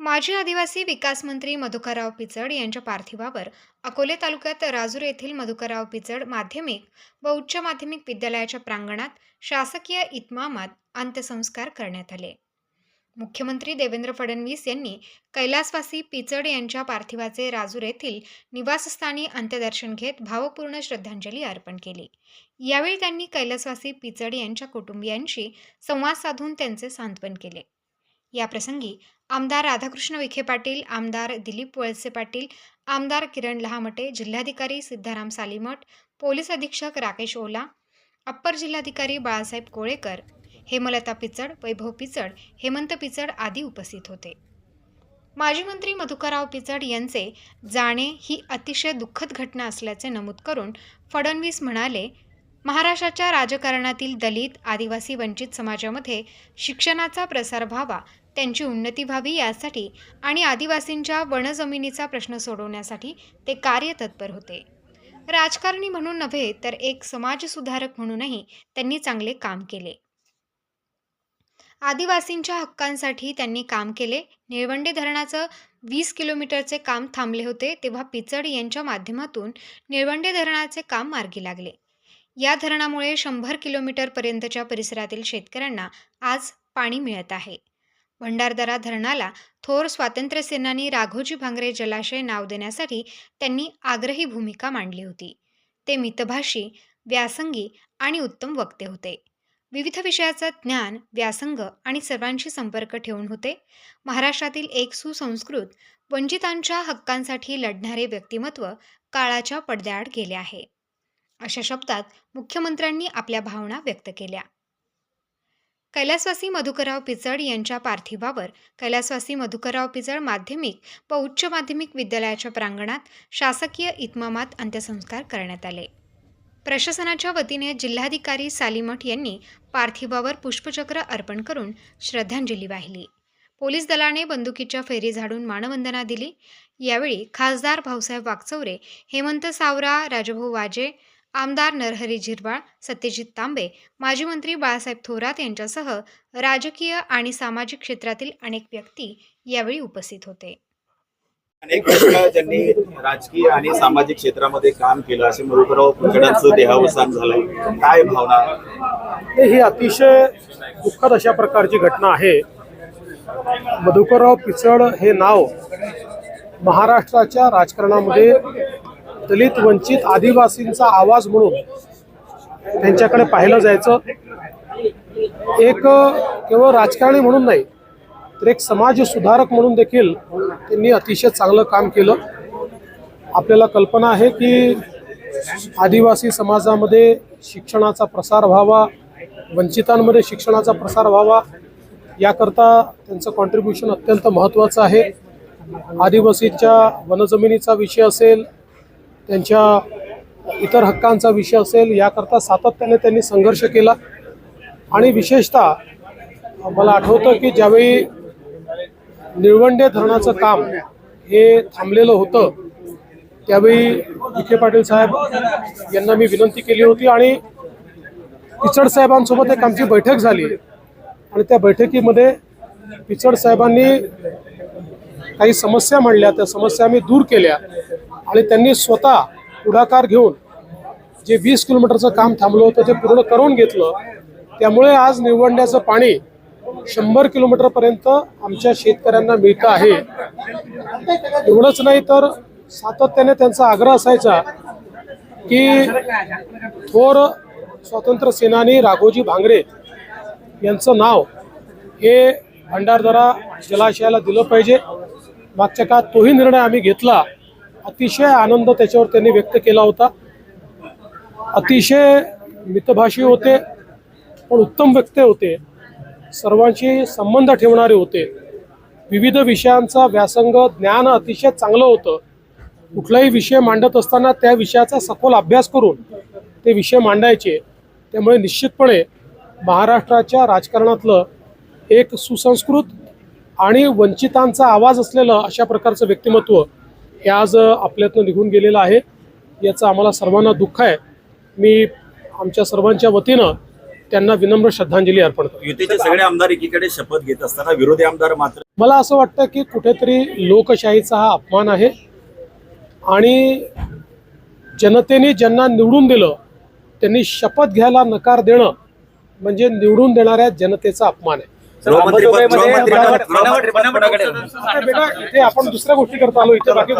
माजी आदिवासी विकास मंत्री मधुकरराव पिचड यांच्या पार्थिवावर अकोले तालुक्यात राजूर येथील मधुकरराव पिचड माध्यमिक व उच्च माध्यमिक विद्यालयाच्या प्रांगणात शासकीय इतमामात अंत्यसंस्कार करण्यात आले. मुख्यमंत्री देवेंद्र फडणवीस यांनी कैलासवासी पिचड यांच्या पार्थिवाचे राजूर येथील निवासस्थानी अंत्यदर्शन घेत भावपूर्ण श्रद्धांजली अर्पण केली. यावेळी त्यांनी कैलासवासी पिचड यांच्या कुटुंबियांशी संवाद साधून त्यांचे सांत्वन केले. याप्रसंगी आमदार राधाकृष्ण विखे पाटील आमदार दिलीप वळसे पाटील आमदार किरण लहामटे जिल्हाधिकारी सिद्धाराम सालीमठ पोलीस अधीक्षक राकेश ओला अप्पर जिल्हाधिकारी बाळासाहेब कोळेकर हेमलता पिचड वैभव पिचड हेमंत पिचड आदी उपस्थित होते. माजी मंत्री मधुकरराव पिचड यांचे जाणे ही अतिशय दुःखद घटना असल्याचे नमूद करून फडणवीस म्हणाले महाराष्ट्राच्या राजकारणातील दलित आदिवासी वंचित समाजामध्ये शिक्षणाचा प्रसार व्हावा त्यांची उन्नती व्हावी यासाठी आणि आदिवासींच्या वनजमिनीचा प्रश्न सोडवण्यासाठी ते कार्यतत्पर होते. राजकारणी म्हणून नव्हे तर एक समाजसुधारक म्हणूनही त्यांनी चांगले काम केले. आदिवासींच्या हक्कांसाठी त्यांनी काम केले. निळवंडे धरणाचं वीस किलोमीटरचे काम थांबले होते तेव्हा पिचड यांच्या माध्यमातून निळवंडे धरणाचे काम मार्गी लागले. या धरणामुळे शंभर किलोमीटरपर्यंतच्या परिसरातील शेतकऱ्यांना आज पाणी मिळत आहे. भंडारदरा धरणाला थोर स्वातंत्र्यसेनानी राघोजी भांगरे जलाशय नाव देण्यासाठी त्यांनी आग्रही भूमिका मांडली होती. ते मितभाषी व्यासंगी आणि उत्तम वक्ते होते. विविध विषयाचं ज्ञान व्यासंग आणि सर्वांशी संपर्क ठेवून होते. महाराष्ट्रातील एक सुसंस्कृत वंचितांच्या हक्कांसाठी लढणारे व्यक्तिमत्व काळाच्या पडद्याआड गेले आहे. अशा शब्दात मुख्यमंत्र्यांनी आपल्या भावना व्यक्त केल्या. कैलासवासी मधुकरराव पिचड यांच्या पार्थिवावर कैलासवासी मधुकरराव पिचड माध्यमिक व उच्च माध्यमिक विद्यालयाच्या प्रांगणात शासकीय इतमामात अंत्यसंस्कार करण्यात आले. प्रशासनाच्या वतीने जिल्हाधिकारी सालीमठ यांनी पार्थिवावर पुष्पचक्र अर्पण करून श्रद्धांजली वाहिली. पोलीस दलाने बंदुकीच्या फेरी झाडून मानवंदना दिली. यावेळी खासदार भाऊसाहेब वागचौरे हेमंत सावरा राजभाऊ वाजे आमदार नरहरी झिरवाळ सत्यजित तांबे माजी मंत्री बाळासाहेब थोरात यांच्यासह राजकीय आणि सामाजिक क्षेत्रातील अनेक व्यक्ती यावेळी उपस्थित होते. अनेक ज्यांनी राजकीय आणि सामाजिक क्षेत्रामध्ये काम केलं असे मधुकरराव पिचडांचं देहावसान झालंय. काय भावना? ही अतिशय दुःखद अशा प्रकारची घटना आहे. मधुकरराव पिचड हे नाव महाराष्ट्राच्या राजकारणामध्ये दलित वंचित आदिवासींचा आवाज म्हणून त्यांच्याकडे पाहिलं जायचं. एक केवळ राजकारणी म्हणून नाही तर एक समाज सुधारक म्हणून देखील त्यांनी अतिशय चांगलं काम केलं. आपल्याला कल्पना आहे की आदिवासी समाजामध्ये शिक्षणाचा प्रसार व्हावा वंचितांमध्ये शिक्षणाचा प्रसार व्हावा याकरता त्यांचं कॉन्ट्रीब्युशन अत्यंत महत्त्वाचं आहे. आदिवासीच्या वनजमिनीचा विषय असेल त्यांच्या इतर हक्कांचा विषय असेल याकरता सातत्याने त्यांनी संघर्ष केला. आणि विशेषतः मला आठवतं की ज्यावेळी निळवंडे धरणाचं काम हे थांबलेलं होतं त्यावेळी विखे पाटील साहेब यांना मी विनंती केली होती आणि पिचड साहेबांसोबत एक आमची बैठक झाली. आणि त्या बैठकीमध्ये पिचड साहेबांनी काही समस्या मांडल्या त्या समस्या आम्ही दूर केल्या. आणि त्यांनी स्वतः पुढाकार घेऊन जे वीस किलोमीटरचं काम थांबलं होतं ते पूर्ण करून घेतलं. त्यामुळे आज निवडण्याचं पाणी शंभर किलोमीटरपर्यंत आमच्या शेतकऱ्यांना मिळतं आहे. एवढंच नाही तर सातत्याने त्यांचा आग्रह असायचा की थोर स्वातंत्र्य सेनानी राघोजी भांगरे यांचं नाव हे भंडारदरा जलाशयाला दिलं पाहिजे. मागच्या काळात तोही निर्णय आम्ही घेतला. अतिशय आनंद त्याच्यावर त्यांनी व्यक्त केला होता. अतिशय मितभाषी होते पण उत्तम व्यक्ते होते. सर्वांशी संबंध ठेवणारे होते. विविध विषयांचा व्यासंग ज्ञान अतिशय चांगलं होतं. कुठलाही विषय मांडत असताना त्या विषयाचा सखोल अभ्यास करून ते विषय मांडायचे. त्यामुळे निश्चितपणे महाराष्ट्राच्या राजकारणातलं एक सुसंस्कृत आणि वंचितांचा आवाज असलेलं अशा प्रकारचं व्यक्तिमत्व हे आज आपल्यातनं निघून गेलेलं आहे. याचं आम्हाला सर्वांना दुःख आहे. मी आमच्या सर्वांच्या वतीनं त्यांना विनम्र श्रद्धांजली अर्पण करतो. युतीचे सगळे आमदार एकीकडे शपथ घेत असताना विरोधी आमदार मात्र मला असं वाटतं की कुठेतरी लोकशाहीचा हा अपमान आहे. आणि जनतेने ज्यांना निवडून दिलं त्यांनी शपथ घ्यायला नकार देणं म्हणजे निवडून देणाऱ्या जनतेचा अपमान आहे. गृहमंत्री बनावट- बनावट- बनावट- इथे आपण दुसऱ्या गोष्टी करता आलो इथे बाकी